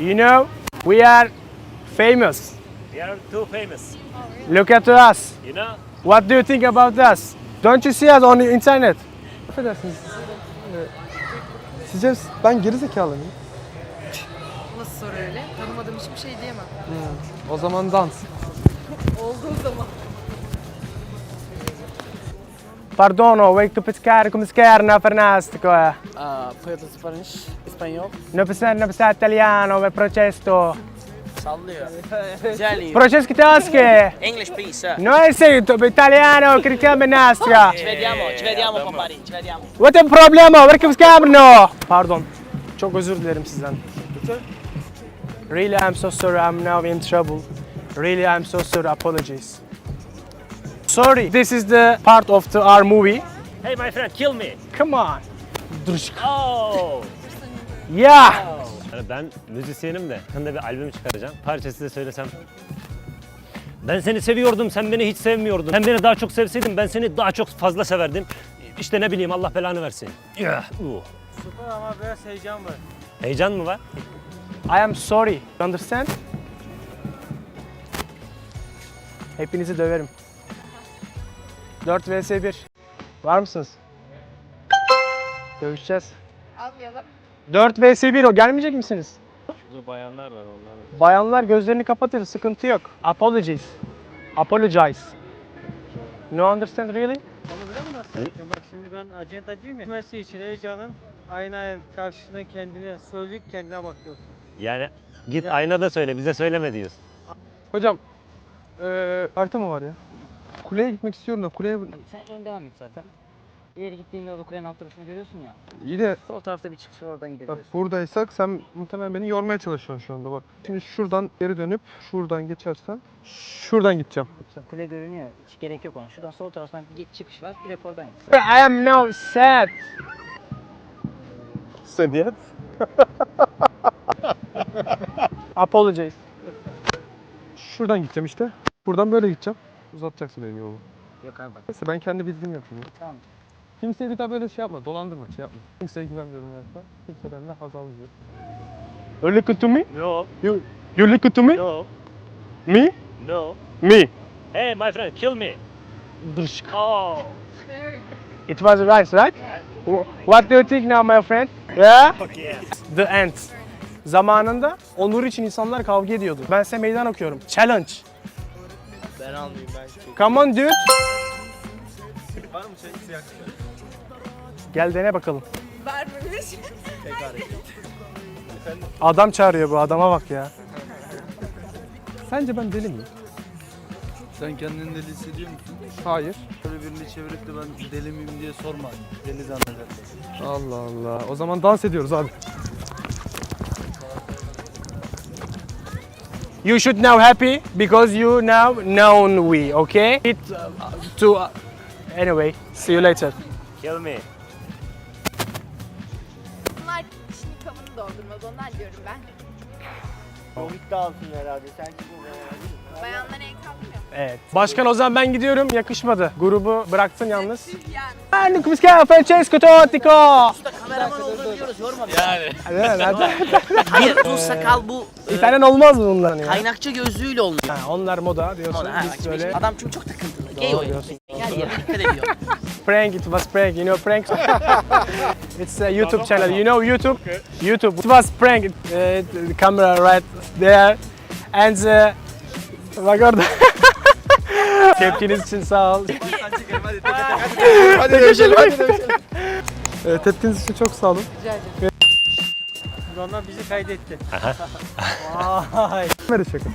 You know, we are famous. We are too famous. Look at us. You know? What do you think about us? Don't you see us on the internet? Affedersiniz. Sizce ben gerizekalı mıyım? Nasıl soru öyle? Tanımadığım hiçbir şey diyemem. O zaman dans. Olduğu zaman. Pardono, wake to pescar, come scar, na fernastico. eh. Ah, fuyatı Spanish, İspanyol. No pensare, no pensare italiano, è processo. Sallıyor. Güzel Processo tasche. English please sir. No è seguito, italiano, cristiano benastra. Ci vediamo, ci vediamo papari, ci vediamo. What a problema, perché scabrno? Pardon. Çok özür dilerim sizden. Really, I'm so sorry. I'm now in trouble. Really, I'm so sorry. Apologies. Sorry. This is the part of the our movie. Hey my friend, kill me. Come on. Oh. Yeah. Yani ben müzisyenim de yakında bir albüm çıkaracağım. Parçası da söylesem. Ben seni seviyordum, sen beni hiç sevmiyordun. Sen beni daha çok sevseydin ben seni daha çok fazla severdim. İşte ne bileyim Allah belanı versin. Yeah. Uh. Süper ama biraz heyecan var. Heyecan mı var? I am sorry. You understand? Hepinizi döverim. 4 vs 1. Var mısınız? Dövüşeceğiz. Almayalım. 4 vs 1 o gelmeyecek misiniz? Burada bayanlar var onlar. Bayanlar gözlerini kapatır, sıkıntı yok. Apologies. Apologize. No understand really? Onu biliyor musun? Ya bak şimdi ben acentacıyım ya. Mesleği için heyecanın aynen karşısına kendine söyleyip kendine bakıyorsun. Yani git aynada söyle, bize söyleme diyorsun. Hocam, ee, harita mı var ya? Kuleye gitmek istiyorum da kuleye... Sen ön devam et zaten. İleri gittiğinde o kulenin alt tarafını görüyorsun ya. İyi de Sol tarafta bir çıkış var oradan bak gidebilirsin. buradaysak sen muhtemelen beni yormaya çalışıyorsun şu anda bak. Şimdi şuradan geri dönüp şuradan geçersen şuradan gideceğim. Sen Kule görünüyor. Hiç gerek yok ona. Şuradan sol taraftan bir geç çıkış var. Direkt oradan git. I am now sad. Seniyet. Apologize. Şuradan gideceğim işte. Buradan böyle gideceğim. Uzatacaksın benim yolumu. Yok abi bak. Neyse ben kendi bildiğimi yapayım. ya. Tamam. Kimseye bir daha böyle şey yapma, dolandırma, şey yapma. Kimseye güvenmiyorum yani. Kimse benden haz almıyor. You looking to me? No, You you looking to me? no, Me? no. Me. Hey my friend, kill me. Oh. It was right, right? Wh- What do you think now my friend? Yeah? The end. Zamanında onur için insanlar kavga ediyordu. Ben size meydan okuyorum. Challenge. Ben almayayım ben. Come on dude. Var mı senin siyah Gel dene bakalım. Vermemiş. Adam çağırıyor bu adama bak ya. Sence ben deli miyim? Sen kendini deli hissediyor musun? Hayır. Şöyle birini çevirip de ben deli miyim diye sorma. Deli zannedersin. Allah Allah. O zaman dans ediyoruz abi. You should now happy because you now known we, okay? It uh, to uh, anyway. See you later. Kill me. Bunlar kabını doldurmaz ondan diyorum ben. Komik de alsın herhalde. Sen kim Bayanlara el kalkmıyor. Evet. Başkan o zaman ben gidiyorum. Yakışmadı. Grubu bıraktın yalnız. Yani. Ben Kumiska Francesco Totico. Kameraman olduğunu biliyoruz. Yorma bizi. Zaten Hayır bu sakal bu e, İtalyan olmaz mı bunların ya? kaynakçı gözlüğüyle olmuyor. Ha, onlar moda diyorsun. Ona, ha, bak Biz şimdi böyle Adam çünkü çok takıntılı. Gay Doğru oynuyor. diyorsun. Her yere dikkat ediyor. prank. It was prank. You know prank? It's a YouTube channel. You know YouTube? YouTube. It was prank. Uh, the camera right there. And uh, bak orada. Tepkiniz için sağ ol. hadi görüşelim, Ee, tepkiniz için çok sağ olun. Onlar bizi kaydetti. Vay. Kamera şaka.